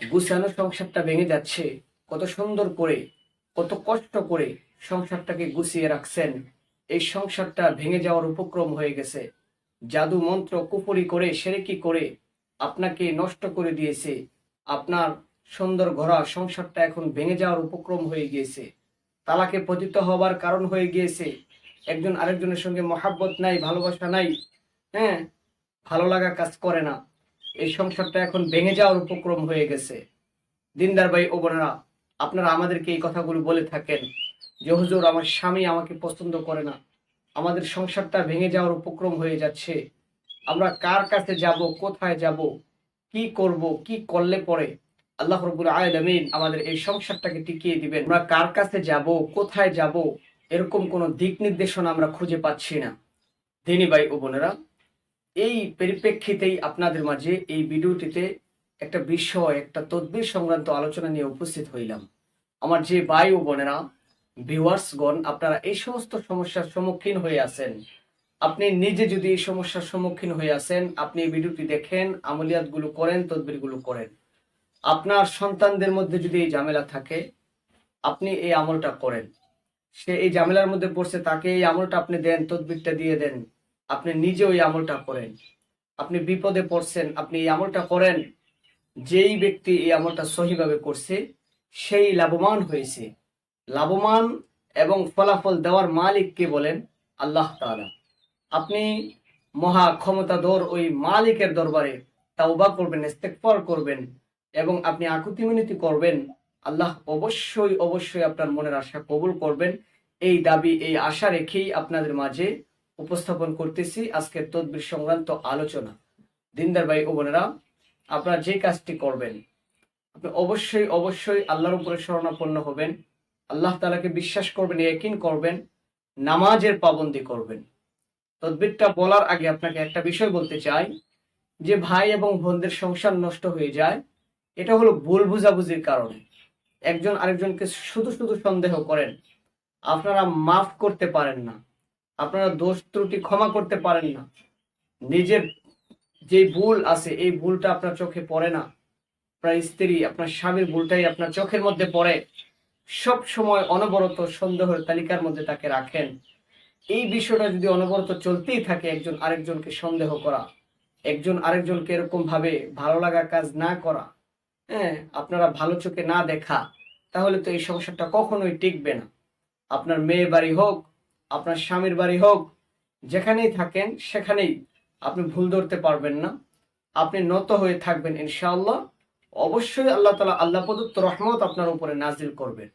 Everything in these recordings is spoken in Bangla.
গুছানো সংসারটা ভেঙে যাচ্ছে। কত সুন্দর করে, কত কষ্ট করে সংসারটাকে গুছিয়ে রাখছেন। এই সংসারটা ভেঙে যাওয়ার উপক্রম হয়ে গেছে। জাদু মন্ত্র কুপুরি করে, সেরেকি করে আপনাকে নষ্ট করে দিয়েছে। আপনার সুন্দর ঘোরা সংসারটা এখন ভেঙে যাওয়ার উপক্রম হয়ে গিয়েছে। তালাকে পতিত হবার কারণ হয়ে গিয়েছে। একজন আরেকজনের সঙ্গে মহাব্বত নাই, ভালোবাসা নাই। হ্যাঁ ভালো লাগা কাজ করে না। এই সংসারটা এখন ভেঙে যাওয়ার উপক্রম হয়ে গেছে। দিনদার ভাই ও বোনেরা, আপনারা আমাদেরকে এই কথাগুলো বলে থাকেন যে, হুজুর, আমার স্বামী আমাকে পছন্দ করে না। আমাদের সংসারটা ভেঙে যাওয়ার উপক্রম হয়ে যাচ্ছে। আমরা কার কাছে যাব, কোথায় যাব, কি করব, কি করলে পরে? আল্লাহ রবুল আলমিন আমাদের এই সংসারটাকে টিকিয়ে দিবেন। আমরা কার কাছে যাব, কোথায় যাব, এরকম কোনো দিক নির্দেশনা আমরা খুঁজে পাচ্ছি না। দিনী ভাই ও বোনেরা এই পরিপ্রেক্ষিতেই আপনাদের মাঝে এই ভিডিওটিতে একটা বিষয়, একটা তদ্বির সংক্রান্ত আলোচনা নিয়ে উপস্থিত হইলাম। আমার যে ভাই ও বোনেরা, ভিউয়ার্সগণ, আপনারা এই সমস্ত সমস্যার সম্মুখীন হয়ে আছেন। আপনি নিজে যদি এই সমস্যার সম্মুখীন হয়ে আছেন, আপনি এই ভিডিওটি দেখেন, আমলিয়াতগুলো করেন, তদবিরগুলো করেন। আপনার সন্তানদের মধ্যে যদি এই ঝামেলা থাকে, আপনি এই আমলটা করেন। সে এই ঝামেলার মধ্যে পড়ছে, তাকে এই আমলটা আপনি দেন, তদবিরটা দিয়ে দেন। আপনি নিজে ওই আমলটা করেন। আপনি বিপদে পড়ছেন, আপনি এই আমলটা করেন, যেই ব্যক্তি এই আমলটা সহিভাবে করছে, সেই লাভবান হয়েছে। লাভবান এবং ফলাফল দেওয়ার মালিক কে বলেন? আল্লাহ তাআলা। আপনি মহা ক্ষমতাধর ওই মালিকের দরবারে তাওবা করবেন, ইস্তেগফার করবেন এবং আপনি আকুতি মিনতি করবেন। আল্লাহ অবশ্যই অবশ্যই আপনার মনের আশা কবুল করবেন। এই দাবি, এই আশা রেখেই আপনাদের মাঝে উপস্থাপন করতেছি আজকের তদবির সংক্রান্ত আলোচনা। দিনদার ভাই ও বোনেরা, আপনারা যে কাজটি করবেন, আপনি অবশ্যই অবশ্যই আল্লাহর উপরে শরণাপন্ন হবেন। আল্লাহ তালাকে বিশ্বাস করবেন একিন করবেন, নামাজের পাবন্দি করবেন। তদবিরটা বলার আগে আপনাকে একটা বিষয় বলতে চাই, যে ভাই এবং বোনদের সংসার নষ্ট হয়ে যায়, এটা হলো ভুল বুঝাবুঝির কারণে। একজন আরেকজনকে শুধু শুধু সন্দেহ করেন, আপনারা মাফ করতে পারেন না। আপনারা দোষ ত্রুটি ক্ষমা করতে পারেন না। নিজের যে ভুল আছে, এই ভুলটা আপনার চোখে পড়ে না। আপনার স্ত্রী, আপনার স্বামীর ভুলটাই আপনার চোখের মধ্যে পড়ে। সব সময় অনবরত সন্দেহের তালিকার মধ্যে তাকে রাখেন। এই বিষয়টা যদি অনবরত চলতেই থাকে, একজন আরেকজনকে সন্দেহ করা, একজন আরেকজনকে এরকম ভাবে ভালো লাগা কাজ না করা হ্যাঁ আপনারা ভালো চোখে না দেখা, তাহলে তো এই সংসারটা কখনোই টিকবে না। আপনার মেয়ে বাড়ি হোক আপনার স্বামীর বাড়ি হোক, যেখানেই থাকেন, সেখানেই আপনি ভুল ধরতে পারবেন না। আপনি নত হয়ে থাকবেন, ইনশাআল্লাহ। অবশ্যই আল্লাহ তালা আল্লাহ প্রদত্ত রহমত আপনার উপরে নাজিল করবেন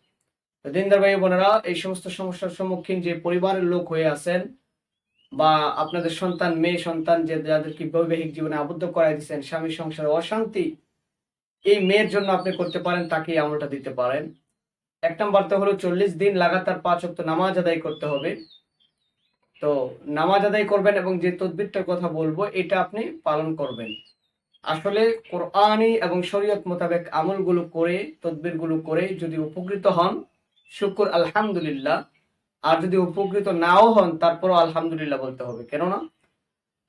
দিনদার ভাই বোনেরা, এই সমস্ত সমস্যার সম্মুখীন যে পরিবারের লোক হয়ে আছেন বা আপনাদের সন্তান, মেয়ে সন্তান, যে যাদেরকে বৈবাহিক জীবনে আবদ্ধ করাই দিচ্ছেন স্বামী সংসারে অশান্তি, এই মেয়ের জন্য আপনি করতে পারেন তাকে আমলটা দিতে পারেন। এক নম্বর তো হলো চল্লিশ দিন লাগাতার পাঁচ অক্ট নামাজ আদায় করতে হবে। তো নামাজ আদায় করবেন এবং যে তদবিরটার কথা বলব, এটা আপনি পালন করবেন। আসলে কোরআনি এবং শরীয়ত মোতাবেক আমলগুলো করে, তদবিরগুলো করে যদি উপকৃত হন, শুকুর, আলহামদুলিল্লাহ। আর যদি উপকৃত নাও হন, তারপরও আলহামদুলিল্লাহ বলতে হবে। কেননা,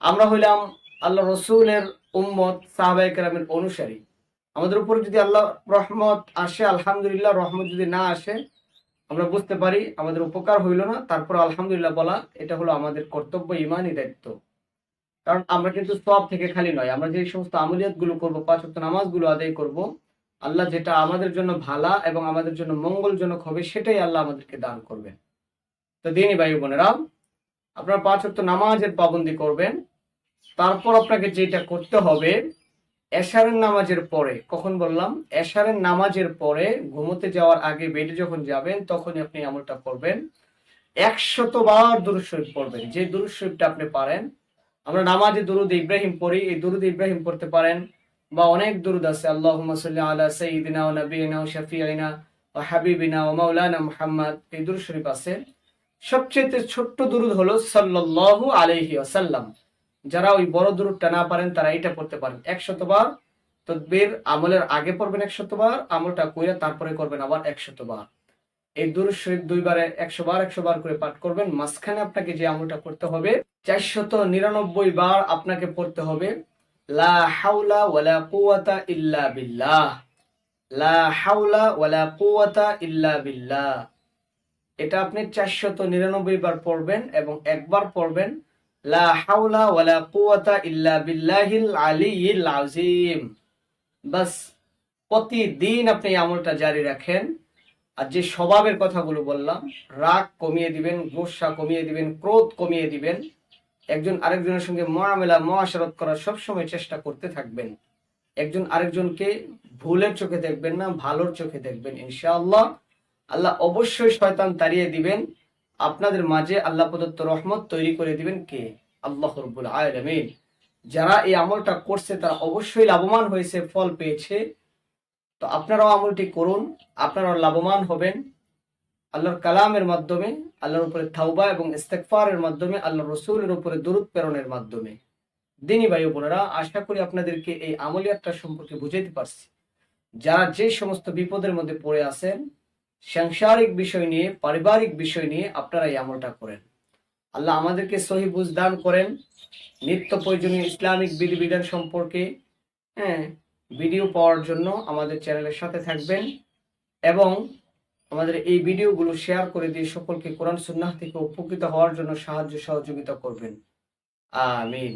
আমরা হইলাম আল্লাহ রসুলের উম্মত সাহাবাই কেরামের অনুসারী। আমাদের উপর যদি আল্লাহ রহমত আসে, আলহামদুলিল্লাহ রহমত যদি না আসে, আমরা বুঝতে পারি আমাদের উপকার হইল না। তারপর আলহামদুলিল্লাহ বলা, এটা হলো আমাদের কর্তব্য, ইমানই দায়িত্ব। কারণ আমরা কিন্তু সব থেকে খালি নয়, আমরা যে সমস্ত আমলিয়াতগুলো করব, পাঁচ ওয়াক্ত নামাজগুলো আদায় করব, আল্লাহ যেটা আমাদের জন্য ভালা এবং আমাদের জন্য মঙ্গলজনক হবে, সেটাই আল্লাহ আমাদেরকে দান করবেন। তো দিনই ভাই বোনেরা, আপনার পাঁচ ওয়াক্ত নামাজের পাবন্দি করবেন, তারপর আপনাকে যেটা করতে হবে এশারের নামাজের পরে, কখন বললাম? এশারের নামাজের পরে ঘুমোতে যাওয়ার আগে বেডে যখন যাবেন, তখনই আপনি আমলটা করবেন। একশত বার শরীফ পড়বেন। যে দুরুদ আপনি পারেন, আমরা নামাজে দুরুদ ইব্রাহিম পড়ি, এই দুরুদ ইব্রাহিম পড়তে পারেন বা অনেক দুরুদ আছে। আল্লাহ সাল্লি আলা সাইয়িদিনা ওয়া নাবিয়িনা ওয়া শাফিঈনা ওয়া হাবিবিনা ওয়া মাওলানা মুহাম্মদ, এই দুরুদ শরীফ আছে। সবচেয়ে ছোট্ট দুরুদ হলো সাল্লাল্লাহু আলাইহি ওয়াসাল্লাম। যারা ওই বড় দূরটা না পারেন, তারা এটা পড়তে পারেন। একশতবার তদবির আমলের আগে পড়বেন একশতবার, আমলটা কইরা তারপরে করবেন আবার একশতবার। এই দুরুদ শরীফ দুইবারে একশো বার একশো বার করে পাঠ করবেন। মাঝখানে আপনাকে যে আমলটা করতে হবে, চারশত নিরানব্বই বার আপনাকে পড়তে হবে, লা হাওলা ওয়ালা কুওয়াতা ইল্লা বিল্লাহ। লা হাওলা ওয়ালা কুওয়াতা ইল্লা বিল্লাহ। এটা আপনি চারশত নিরানব্বই বার পড়বেন এবং একবার পড়বেন লা হাওলা ওয়ালা কুওয়াতা ইল্লা বিল্লাহিল আলিয়্যিল আযীম। বাস, প্রতিদিন আপনি আমলটা জারি রাখেন। আর যে স্বভাবের কথাগুলো বললাম, রাগ কমিয়ে দিবেন, গোসা কমিয়ে দিবেন, ক্রোধ কমিয়ে দিবেন, একজন আরেকজনের সঙ্গে মহামেলা মহাশরত করার সবসময় চেষ্টা করতে থাকবেন। একজন আরেকজনকে ভুলের চোখে দেখবেন না, ভালোর চোখে দেখবেন, ইনশাআল্লাহ। আল্লাহ অবশ্যই শয়তান তাড়িয়ে দিবেন। আপনাদের মাঝে আল্লাহ প্রদত্ত রহমত তৈরি করে দিবেন কে? আল্লাহ রব্বুল আলামিন। যারা এই আমলটা করছে, তারা অবশ্যই লাভবান হয়েছে, ফল পেয়েছে। তো আপনারাও আমলটি করুন, আপনারাও লাভবান হবেন। আল্লাহর কালামের মাধ্যমে, আল্লাহর উপরে থাউবা এবং ইস্তেকফারের মাধ্যমে আল্লাহ রসুলের উপরে দূরত প্রেরণের মাধ্যমে। দিনী ভাই বোনেরা, আশা করি আপনাদেরকে এই আমলিয়াতটা সম্পর্কে বুঝাইতে পারছি। যারা যে সমস্ত বিপদের মধ্যে পড়ে আছেন সাংসারিক বিষয় নিয়ে, পারিবারিক বিষয় নিয়ে আপনারা এই আমলটা করেন। আল্লাহ আমাদেরকে সহি বুঝ দান করেন। নিত্য প্রয়োজনীয় ইসলামিক বিধিবিধান সম্পর্কে হ্যাঁ ভিডিও পাওয়ার জন্য আমাদের চ্যানেলের সাথে থাকবেন এবং আমাদের এই ভিডিওগুলো শেয়ার করে দিয়ে সকলকে কোরআন, সুন্নাহ থেকে উপকৃত হওয়ার জন্য সাহায্য, সহযোগিতা করবেন। আমিন।